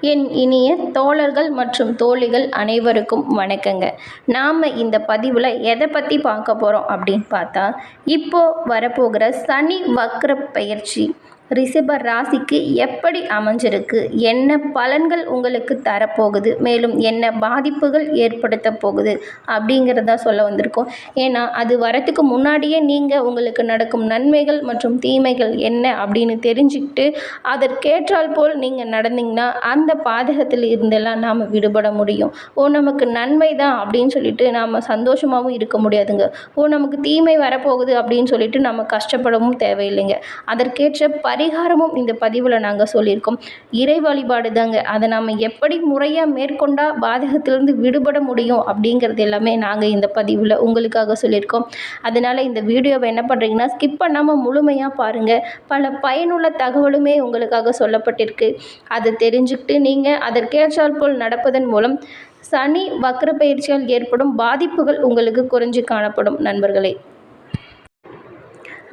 என் இனிய தோழர்கள் மற்றும் தோழிகள் அனைவருக்கும் வணக்கங்க. நாம் இந்த பதிவில் எதை பற்றி பார்க்க போகிறோம் அப்படின்னு பார்த்தா இப்போது வரப்போகிற சனி வக்ர பயிற்சி ரிஷப ராசிக்கு எப்படி அமைஞ்சிருக்கு? என்ன பலன்கள் உங்களுக்கு தரப்போகுது? மேலும் என்ன பாதிப்புகள் ஏற்படுத்த போகுது? அப்படிங்கிறத சொல்ல வந்திருக்கோம். ஏன்னா அது வரத்துக்கு முன்னாடியே நீங்கள் உங்களுக்கு நடக்கும் நன்மைகள் மற்றும் தீமைகள் என்ன அப்படின்னு தெரிஞ்சுக்கிட்டு அதற்கேற்றால் போல் நீங்கள் நடந்தீங்கன்னா அந்த பாதகத்தில் இருந்தெல்லாம் நாம் விடுபட முடியும். ஓ நமக்கு நன்மை தான் அப்படின்னு சொல்லிட்டு நாம் சந்தோஷமாகவும் இருக்க முடியாதுங்க. ஓ நமக்கு தீமை வரப்போகுது அப்படின்னு சொல்லிட்டு நம்ம கஷ்டப்படவும் தேவையில்லைங்க. அதற்கேற்ற பரிகாரமும் இந்த பதிவில் நாங்கள் சொல்லியிருக்கோம். இறை வழிபாடு தாங்க. அதை நாம் எப்படி முறையாக மேற்கொண்டால் பாதகத்திலிருந்து விடுபட முடியும் அப்படிங்கிறது எல்லாமே நாங்கள் இந்த பதிவில் உங்களுக்காக சொல்லியிருக்கோம். அதனால் இந்த வீடியோவை என்ன பண்ணுறீங்கன்னா ஸ்கிப் பண்ணாமல் முழுமையாக பாருங்கள் பல பயனுள்ள தகவலுமே உங்களுக்காக சொல்லப்பட்டிருக்கு. அதை தெரிஞ்சுக்கிட்டு நீங்கள் அதற்கேற்றால் போல் நடப்பதன் மூலம் சனி வக்கர பயிற்சியால் ஏற்படும் பாதிப்புகள் உங்களுக்கு குறைஞ்சு காணப்படும். நண்பர்களே.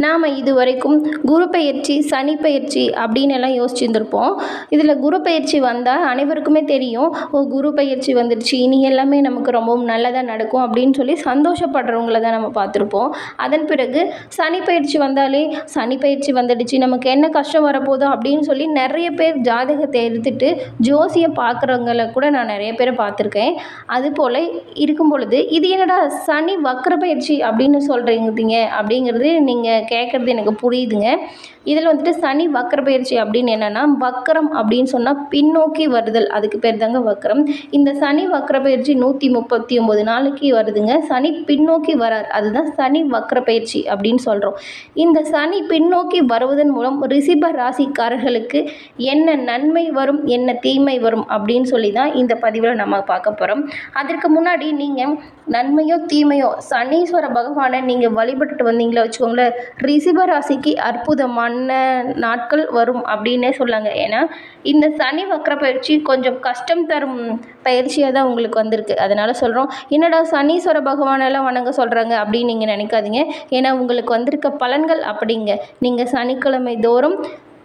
நாம் இதுவரைக்கும் குரு பயிற்சி சனி பயிற்சி அப்படின்னு எல்லாம் யோசிச்சுருந்துருப்போம். இதில் குரு பயிற்சி வந்தால் அனைவருக்குமே தெரியும். ஓ குரு பயிற்சி வந்துடுச்சு இனி எல்லாமே நமக்கு ரொம்பவும் நல்லதாக நடக்கும் அப்படின்னு சொல்லி சந்தோஷப்படுறவங்கள தான் நம்ம பார்த்துருப்போம். அதன் பிறகு சனி பயிற்சி வந்தாலே சனி பயிற்சி வந்துடுச்சு நமக்கு என்ன கஷ்டம் வரப்போதோ அப்படின்னு சொல்லி நிறைய பேர் ஜாதகத்தை எடுத்துட்டு ஜோசியை பார்க்குறவங்கள கூட நான் நிறைய பேரை பார்த்துருக்கேன். அதுபோல் இருக்கும் பொழுது இது என்னடா சனி வக்கர பயிற்சி அப்படின்னு சொல்கிறீங்க அப்படிங்கிறது நீங்கள் கேட்குறது எனக்கு புரியுதுங்க. இதில் வந்துட்டு சனி வக்கர பயிற்சி அப்படின்னு என்னென்னா வக்கரம் அப்படின்னு சொன்னால் பின்னோக்கி வருதல். அதுக்கு பேர் தாங்க வக்கரம். இந்த சனி வக்கர பயிற்சி நூற்றி முப்பத்தி ஒம்பது நாளைக்கு வருதுங்க. சனி பின்னோக்கி வரார். அதுதான் சனி வக்கர பயிற்சி அப்படின்னு சொல்கிறோம் இந்த சனி பின்னோக்கி வருவதன் மூலம் ரிஷிப ராசிக்காரர்களுக்கு என்ன நன்மை வரும் என்ன தீமை வரும் அப்படின்னு சொல்லி தான் இந்த பதிவில் நம்ம பார்க்க போகிறோம் அதற்கு முன்னாடி நீங்கள் நன்மையோ தீமையோ சனீஸ்வர பகவானை நீங்கள் வழிபட்டுட்டு வந்தீங்களா வச்சுக்கோங்களேன். ரிசிப ராசிக்கு அற்புதமான நாட்கள் வரும் அப்படின்னே சொல்லாங்க. ஏன்னா இந்த சனி வக்கர பயிற்சி கொஞ்சம் கஷ்டம் தரும் பயிற்சியாக தான் உங்களுக்கு வந்திருக்கு. அதனால் சொல்கிறோம் என்னடா சனீஸ்வர பகவானெல்லாம் வணங்க சொல்கிறாங்க அப்படின்னு நீங்கள் நினைக்காதீங்க. ஏன்னா உங்களுக்கு வந்திருக்க பலன்கள் அப்படிங்க. நீங்கள் சனிக்கிழமை தோறும்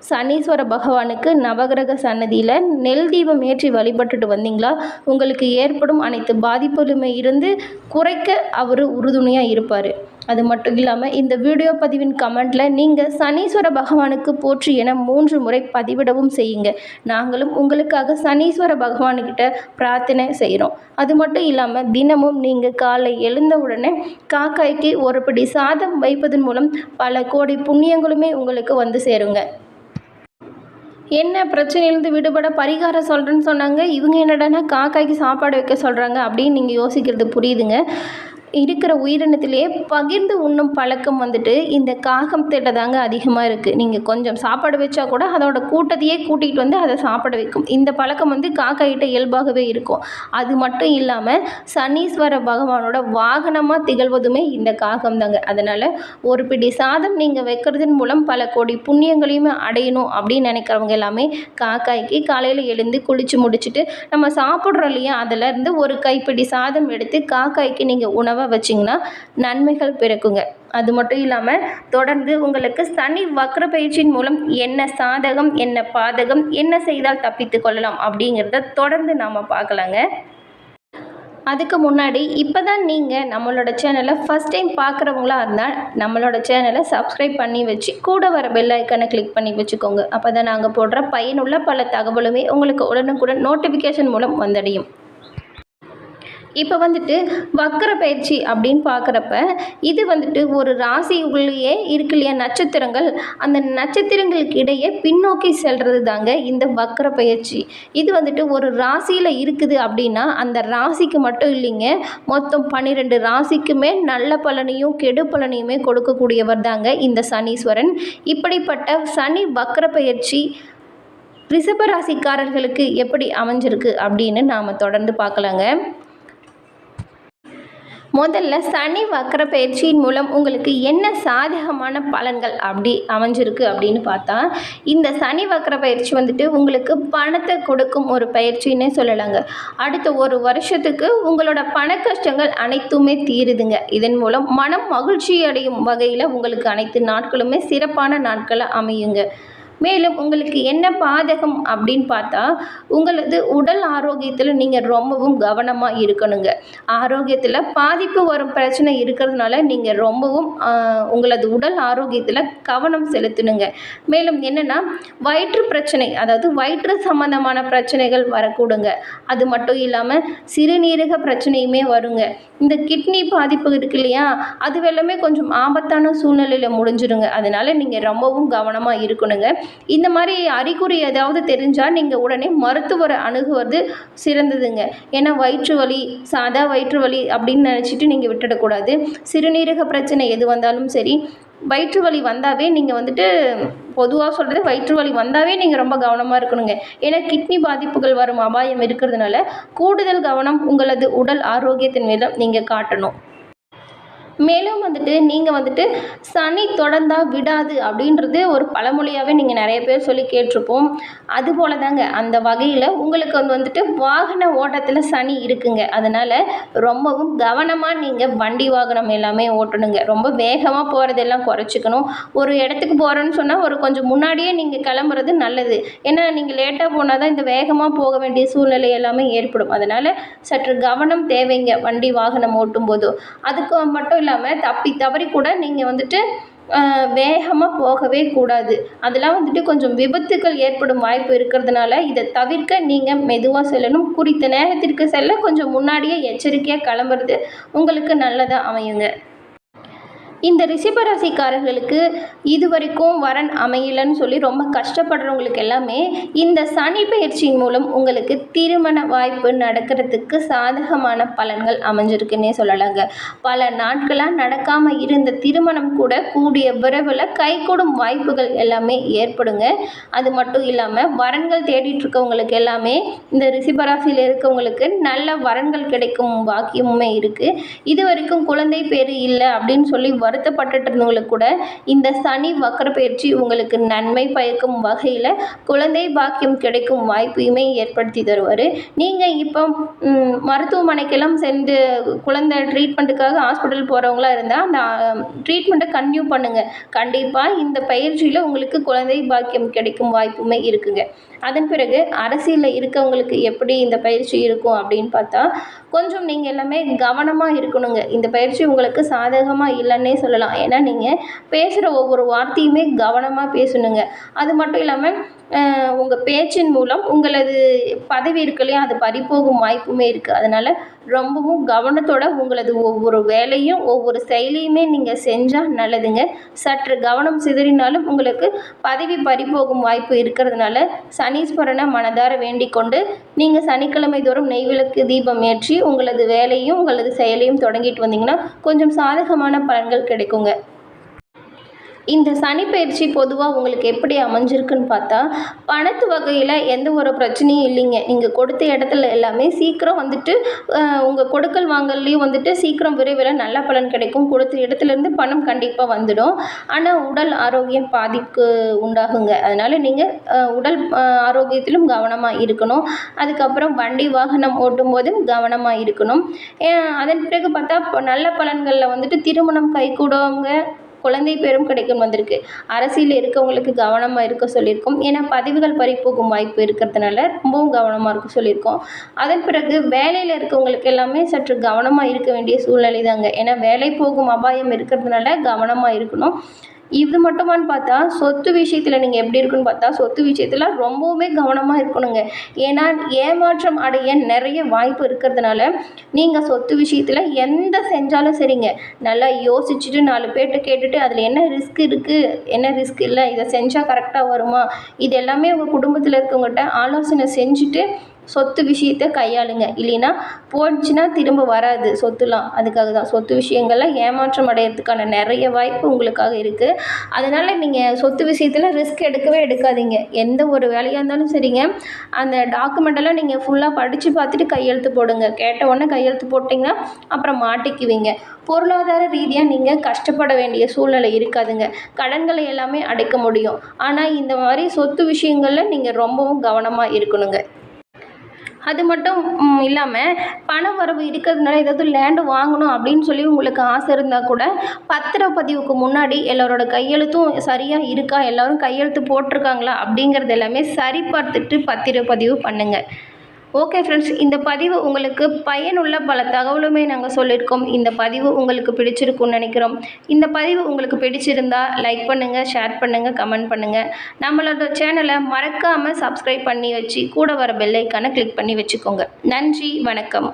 சனீஸ்வர பகவானுக்கு நவகிரக சன்னதியில் நெல் தீபம் ஏற்றி வழிபட்டுட்டு வந்தீங்களா? உங்களுக்கு ஏற்படும் அனைத்து பாதிப்புகளுமே இருந்து குறைக்க அவர் உறுதுணையாக இருப்பார். அது மட்டும் இல்லாமல் இந்த வீடியோ பதிவின் கமெண்ட்டில் நீங்கள் சனீஸ்வர பகவானுக்கு போற்றி என மூன்று முறை பதிவிடவும் செய்யுங்க. நாங்களும் உங்களுக்காக சனீஸ்வர பகவானுக்கிட்ட பிரார்த்தனை செய்கிறோம் அது மட்டும் இல்லாமல் தினமும் நீங்கள் காலை எழுந்தவுடனே காக்காய்க்கு ஒரு சாதம் வைப்பதன் மூலம் பல கோடி புண்ணியங்களுமே உங்களுக்கு வந்து சேருங்க. என்ன பிரச்சனையிலேருந்து விடுபட பரிகாரம் சொல்கிறேன்னு சொன்னாங்க. இவங்க என்னடான்னா காக்காய்க்கு சாப்பாடு வைக்க சொல்கிறாங்க அப்படின்னு நீங்கள் யோசிக்கிறது புரியுதுங்க. இருக்கிற உயிரினத்திலேயே பகிர்ந்து உண்ணும் பழக்கம் வந்துட்டு இந்த காகத்திட்ட தாங்க அதிகமாக இருக்குது நீங்கள் கொஞ்சம் சாப்பாடு வச்சா கூட அதோட கூட்டத்தையே கூட்டிகிட்டு வந்து அதை சாப்பிட வைக்கும். இந்த பழக்கம் வந்து காக்காயிட்ட இயல்பாகவே இருக்கும். அது மட்டும் இல்லாமல் சனீஸ்வர பகவானோட வாகனமாக திகழ்வதுமே இந்த காகம் தாங்க. அதனால் ஒரு பிடி சாதம் நீங்கள் வைக்கிறதன் மூலம் பல கோடி புண்ணியங்களையுமே அடையணும் அப்படின்னு நினைக்கிறவங்க எல்லாமே காக்காய்க்கு காலையில் எழுந்து குளித்து முடிச்சுட்டு நம்ம சாப்பிட்றோம் இல்லையா? அதிலேருந்து ஒரு கைப்பிடி சாதம் எடுத்து காக்காய்க்கு நீங்கள் உணவை வச்சிங்கன்னா நன்மைகள் பிறக்குங்க. அது மட்டும் இல்லாமல் தொடர்ந்து உங்களுக்கு சனி வக்ர பயிற்சியின் மூலம் என்ன சாதகம் என்ன பாதகம் என்ன செய்தால் தப்பித்து கொள்ளலாம் அப்படிங்கிறத தொடர்ந்து நாம் பார்க்கலாங்க. அதுக்கு முன்னாடி இப்போ தான் நீங்கள் நம்மளோட சேனலை ஃபஸ்ட் டைம் பார்க்குறவங்களா இருந்தால் நம்மளோட சேனலை சப்ஸ்கிரைப் பண்ணி வச்சு கூட வர பெல் ஐக்கனை கிளிக் பண்ணி வச்சுக்கோங்க. அப்போ தான் நாங்கள் போடுற பயனுள்ள பல தகவலுமே உங்களுக்கு உடனுக்குடன் நோட்டிஃபிகேஷன் மூலம் வந்தடையும். இப்போ வந்துட்டு வக்கர பயிற்சி அப்படின்னு பார்க்குறப்ப இது வந்துட்டு ஒரு ராசிக்குள்ளேயே இருக்கு இல்லையா நட்சத்திரங்கள்? அந்த நட்சத்திரங்களுக்கு இடையே பின்னோக்கி செல்வது தாங்க இந்த வக்கர பயிற்சி. இது வந்துட்டு ஒரு ராசியில் இருக்குது அப்படின்னா அந்த ராசிக்கு மட்டும் இல்லைங்க மொத்தம் பன்னிரெண்டு ராசிக்குமே நல்ல பலனையும் கெடு பலனையுமே கொடுக்கக்கூடியவர் தாங்க இந்த சனீஸ்வரன். இப்படிப்பட்ட சனி வக்கர பயிற்சி ரிஷபராசிக்காரர்களுக்கு எப்படி அமைஞ்சிருக்கு அப்படின்னு நாம் தொடர்ந்து பார்க்கலாங்க. முதல்ல சனி வக்கர பயிற்சியின் மூலம் உங்களுக்கு என்ன சாதகமான பலன்கள் அப்படி அமைஞ்சிருக்கு அப்படின்னு பார்த்தா இந்த சனி வக்கர பயிற்சி வந்துட்டு உங்களுக்கு பணத்தை கொடுக்கும் ஒரு பயிற்சின்னே சொல்லலாங்க. அடுத்த ஒரு வருஷத்துக்கு உங்களோட பண கஷ்டங்கள் அனைத்துமே தீருதுங்க. இதன் மூலம் மனம் மகிழ்ச்சி அடையும் வகையில் உங்களுக்கு அனைத்து நாட்களுமே சிறப்பான நாட்களை அமையுங்க. மேலும் உங்களுக்கு என்ன பாதகம் அப்படின்னு பார்த்தா உங்களது உடல் ஆரோக்கியத்தில் நீங்கள் ரொம்பவும் கவனமாக இருக்கணுங்க. ஆரோக்கியத்தில் பாதிப்பு வரும் பிரச்சனை இருக்கிறதுனால நீங்கள் ரொம்பவும் உங்களது உடல் ஆரோக்கியத்தில் கவனம் செலுத்தணுங்க. மேலும் என்னென்னா வயிற்று பிரச்சனை அதாவது வயிற்று சம்பந்தமான பிரச்சனைகள் வரக்கூடுங்க. அது மட்டும் இல்லாமல் சிறுநீரக பிரச்சனையுமே வருங்க. இந்த கிட்னி பாதிப்பு இருக்கு இல்லையா அது எல்லாமே கொஞ்சம் ஆபத்தான சூழ்நிலையில் முடிஞ்சிருங்க. அதனால் நீங்கள் ரொம்பவும் கவனமாக இருக்கணுங்க. இந்த மாதிரி அறிகுறி ஏதாவது தெரிஞ்சால் நீங்கள் உடனே மருத்துவரை அணுகுவது சிறந்ததுங்க. ஏன்னா வயிற்று வலி சாதா வயிற்று வலி அப்படின்னு நினச்சிட்டு நீங்கள் விட்டுடக்கூடாது. சிறுநீரக பிரச்சனை எது வந்தாலும் சரி வயிற்று வலி வந்தாவே நீங்கள் வந்துட்டு பொதுவாக சொல்கிறது வயிற்று வலி வந்தாவே நீங்கள் ரொம்ப கவனமாக இருக்கணுங்க. ஏன்னா கிட்னி பாதிப்புகள் வரும் அபாயம் இருக்கிறதுனால கூடுதல் கவனம் உங்களது உடல் ஆரோக்கியத்தின் மீதும் நீங்கள் காட்டணும். மேலும் வந்துட்டு நீங்கள் வந்துட்டு சனி தொடர்ந்தா விடாது அப்படின்றது ஒரு பழமொழியாகவே நீங்கள் நிறைய பேர் சொல்லி கேட்டிருப்போம். அதுபோல தாங்க அந்த வகையில் உங்களுக்கு வந்து வந்துட்டு வாகன ஓட்டத்தில் சனி இருக்குங்க. அதனால் ரொம்பவும் கவனமாக நீங்கள் வண்டி வாகனம் எல்லாமே ஓட்டணுங்க. ரொம்ப வேகமாக போகிறதெல்லாம் குறைச்சிக்கணும். ஒரு இடத்துக்கு போகிறோன்னு சொன்னால் ஒரு கொஞ்சம் முன்னாடியே நீங்கள் கிளம்புறது நல்லது. ஏன்னா நீங்கள் லேட்டாக போனால் தான் இந்த வேகமாக போக வேண்டிய சூழ்நிலை எல்லாமே ஏற்படும். அதனால் சற்று கவனம் தேவைங்க வண்டி வாகனம் ஓட்டும் போதும் அதுக்கு மட்டும் இல்லாமல் தப்பி தவறி கூட நீங்கள் வந்துட்டு வேகமாக போகவே கூடாது. அதெல்லாம் வந்துட்டு கொஞ்சம் விபத்துக்கள் ஏற்படும் வாய்ப்பு இருக்கிறதுனால இதை தவிர்க்க நீங்கள் மெதுவாக செல்லணும். குறித்த நேரத்திற்கு செல்ல கொஞ்சம் முன்னாடியே எச்சரிக்கையாக கிளம்புறது உங்களுக்கு நல்லதாக அமையுங்க. இந்த ரிஷபராசிக்காரர்களுக்கு இது வரைக்கும் வரன் அமையலன்னு சொல்லி ரொம்ப கஷ்டப்படுறவங்களுக்கு எல்லாமே இந்த சனி பயிற்சியின் மூலம் உங்களுக்கு திருமண வாய்ப்பு நடக்கிறதுக்கு சாதகமான பலன்கள் அமைஞ்சிருக்குன்னே சொல்லலாங்க. பல நாட்களாக நடக்காமல் இருந்த திருமணம் கூட கூடிய விரைவில் கைகூடும் வாய்ப்புகள் எல்லாமே ஏற்படுங்க. அது மட்டும் இல்லாமல் வரன்கள் தேடிட்டு இருக்கவங்களுக்கு எல்லாமே இந்த ரிஷபராசியில் இருக்கவங்களுக்கு நல்ல வரன்கள் கிடைக்கும் வாக்கியமுமே இருக்குது இது வரைக்கும் குழந்தை பேர் இல்லை அப்படின்னு சொல்லி வருத்தப்பட்டுட்டு இருந்தவங்களுக்கு கூட இந்த சனி வக்கர பயிற்சி உங்களுக்கு நன்மை பயக்கும் வகையில் குழந்தை பாக்கியம் கிடைக்கும் வாய்ப்பையுமே ஏற்படுத்தி தருவார். நீங்கள் இப்போ மருத்துவமனைக்கெல்லாம் சென்று குழந்தை ட்ரீட்மெண்ட்டுக்காக ஹாஸ்பிட்டல் போகிறவங்களா இருந்தால் அந்த ட்ரீட்மெண்ட்டை கன்டினியூ பண்ணுங்கள் கண்டிப்பாக இந்த பயிற்சியில் உங்களுக்கு குழந்தை பாக்கியம் கிடைக்கும் வாய்ப்புமே இருக்குங்க. அதன் பிறகு அரசியலில் இருக்கவங்களுக்கு எப்படி இந்த பயிற்சி இருக்கும் அப்படின்னு பார்த்தா கொஞ்சம் நீங்கள் எல்லாமே கவனமாக இருக்கணுங்க. இந்த பயிற்சி உங்களுக்கு சாதகமாக இல்லைன்னே சொல்லலாம். ஏன்னா நீங்கள் பேசுகிற ஒவ்வொரு வார்த்தையுமே கவனமாக பேசணுங்க. அது மட்டும் இல்லாமல் உங்கள் பேச்சின் மூலம் உங்களது பதவி இருக்கு இல்லையா அது பறிபோகும் வாய்ப்புமே இருக்குது அதனால் ரொம்பவும் கவனத்தோட உங்களது ஒவ்வொரு வேலையும் ஒவ்வொரு செயலையுமே நீங்கள் செஞ்சால் நல்லதுங்க. சற்று கவனம் சிதறினாலும் உங்களுக்கு பதவி பறிபோகும் வாய்ப்பு இருக்கிறதுனால சனீஸ்வரனை மனதார வேண்டிக் கொண்டு நீங்கள் சனிக்கிழமை தோறும் நெய்விளக்கு தீபம் ஏற்றி உங்களது வேலையும் உங்களது செயலையும் தொடங்கிட்டு வந்தீங்கன்னா கொஞ்சம் சாதகமான பலன்கள் கிடைக்குங்க. இந்த சனி பயிற்சி பொதுவாக உங்களுக்கு எப்படி அமைஞ்சிருக்குன்னு பார்த்தா பணத்து வகையில் எந்த ஒரு பிரச்சனையும் இல்லைங்க. நீங்கள் கொடுத்த இடத்துல எல்லாமே சீக்கிரம் வந்துட்டு உங்கள் கொடுக்கல் வாங்கல்லையும் வந்துட்டு சீக்கிரம் விரைவில் நல்ல பலன் கிடைக்கும். கொடுத்த இடத்துலேருந்து பணம் கண்டிப்பாக வந்துடும். ஆனால் உடல் ஆரோக்கியம் பாதிக்கு உண்டாகுங்க. அதனால் நீங்கள் உடல் ஆரோக்கியத்திலும் கவனமாக இருக்கணும். அதுக்கப்புறம் வண்டி வாகனம் ஓட்டும் போதும் கவனமாக இருக்கணும் அதன் பிறகு பார்த்தா இப்போ நல்ல பலன்களில் வந்துட்டு திருமணம் கைகூடவங்க குழந்தை பேரும் கிடைக்கும் வந்திருக்கு. அரசியல் இருக்கவங்களுக்கு கவனமாக இருக்க சொல்லியிருக்கோம். ஏன்னா பதிவுகள் பறிப்போகும் வாய்ப்பு இருக்கிறதுனால ரொம்பவும் கவனமாக இருக்க சொல்லியிருக்கோம். அதன் பிறகு வேலையில் இருக்கவங்களுக்கு எல்லாமே சற்று கவனமாக இருக்க வேண்டிய சூழ்நிலை தாங்க ஏன்னா வேலை போகும் அபாயம் இருக்கிறதுனால கவனமாக இருக்கணும். இது மட்டுமான்னு பார்த்தா சொத்து விஷயத்தில் நீங்கள் எப்படி இருக்குன்னு பார்த்தா சொத்து விஷயத்தில் ரொம்பவுமே கவனமாக இருக்கணுங்க. ஏன்னா ஏமாற்றம் அடைய நிறைய வாய்ப்பு இருக்கிறதுனால நீங்கள் சொத்து விஷயத்தில் எந்த செஞ்சாலும் சரிங்க. நல்லா யோசிச்சுட்டு நாலு பேர்கிட்ட கேட்டுட்டு அதில் என்ன ரிஸ்க் இருக்குது என்ன ரிஸ்க் இல்லை? இதை செஞ்சால் கரெக்டாக வருமா? இது எல்லாமே உங்கள் குடும்பத்தில் இருக்கவங்ககிட்ட ஆலோசனை செஞ்சுட்டு சொத்து விஷயத்தை கையாளுங்க. இல்லைன்னா போச்சுன்னா திரும்ப வராது சொத்துலாம். அதுக்காக தான் சொத்து விஷயங்களில் ஏமாற்றம் அடையிறதுக்கான நிறைய வாய்ப்பு உங்களுக்காக இருக்குது அதனால் நீங்கள் சொத்து விஷயத்தில் ரிஸ்க் எடுக்கவே எடுக்காதீங்க. எந்த ஒரு வேலையாக இருந்தாலும் சரிங்க. அந்த டாக்குமெண்ட்டெல்லாம் நீங்கள் ஃபுல்லாக படித்து பார்த்துட்டு கையெழுத்து போடுங்க. கேட்ட உடனே கையெழுத்து போட்டிங்கன்னா அப்புறம் மாட்டிக்குவீங்க. பொருளாதார ரீதியாக நீங்கள் கஷ்டப்பட வேண்டிய சூழ்நிலை இருக்காதுங்க. கடன்களை எல்லாமே அடைக்க முடியும். ஆனால் இந்த மாதிரி சொத்து விஷயங்களில் நீங்கள் ரொம்பவும் கவனமாக இருக்கணுங்க. அது மட்டும் இல்லாமல் பண வரவு இருக்கிறதுனால ஏதாவது லேண்டு வாங்கணும் அப்படின்னு சொல்லி உங்களுக்கு ஆசை இருந்தால் கூட பத்திரப்பதிவுக்கு முன்னாடி எல்லாரோட கையெழுத்தும் சரியாக இருக்கா? எல்லோரும் கையெழுத்து போட்டிருக்காங்களா? அப்படிங்கிறது எல்லாமே சரி பார்த்துட்டு பத்திரப்பதிவு பண்ணுங்கள் ஓகே ஃப்ரெண்ட்ஸ் இந்த பதிவு உங்களுக்கு பயனுள்ள பல தகவலுமே நாங்கள் சொல்லியிருக்கோம் இந்த பதிவு உங்களுக்கு பிடிச்சிருக்கும்னு நினைக்கிறோம். இந்த பதிவு உங்களுக்கு பிடிச்சிருந்தா லைக் பண்ணுங்கள் ஷேர் பண்ணுங்கள் கமெண்ட் பண்ணுங்கள் நம்மளோட சேனலை மறக்காமல் சப்ஸ்கிரைப் பண்ணி வச்சு கூட வர பெல்லைக்கான கிளிக் பண்ணி வச்சுக்கோங்க. நன்றி வணக்கம்.